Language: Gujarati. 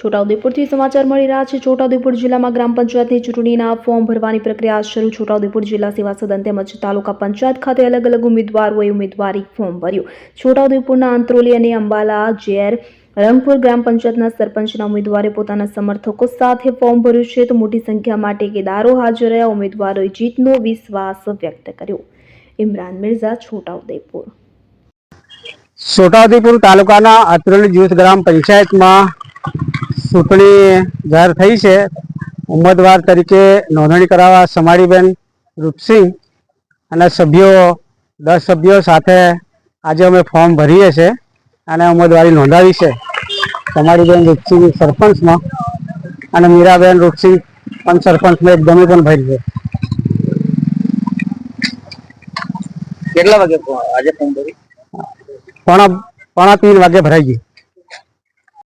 છોટાઉદેપુરથી સમાચાર મળી રહ્યા છે. છોટાઉદેપુર જિલ્લામાં ગ્રામ પંચાયતની ચૂંટણીના ફોર્મ ભરવાની પ્રક્રિયા શરૂ. છોટાઉદેપુર જિલ્લા સેવા સદન તેમજ તાલુકા પંચાયત ખાતે અલગ અલગ ઉમેદવારોએ ઉમેદવારી ફોર્મ ભર્યું. છોટાઉદેપુરના આંત્રોલી અને અંબાલા જેર રંગપુર ગ્રામ પંચાયતના સરપંચના ઉમેદવારે પોતાના સમર્થકો સાથે ફોર્મ ભર્યું છે. તો મોટી સંખ્યામાં ટેકેદારો હાજર રહ્યા. ઉમેદવારોએ જીતનો વિશ્વાસ વ્યક્ત કર્યો. ઇમરાન મિર્ઝા, છોટાઉદેપુર. છોટાઉદેપુર તાલુકાના અત્રોલી જૂથ ગ્રામ પંચાયતમાં ચૂંટણી જાહેર થઈ છે. ઉમેદવાર તરીકે નોંધણી કરાવવા સમાડીબેન રૂપસિંહ અને સભ્યો દસ સભ્યો સાથે આજે અમે ફોર્મ ભરીએ છીએ અને ઉમેદવારી નોંધાવી છે. સમાડીબેન રૂપસિંહ સરપંચમાં અને મીરાબેન રૂપસિંહ પણ સરપંચમાં એકદમ પણ ભરી છે. કેટલા વાગે આજે ફોર્મ ભરી? પોણા પોણા ત્રણ વાગે ભરાઈ ગઈ.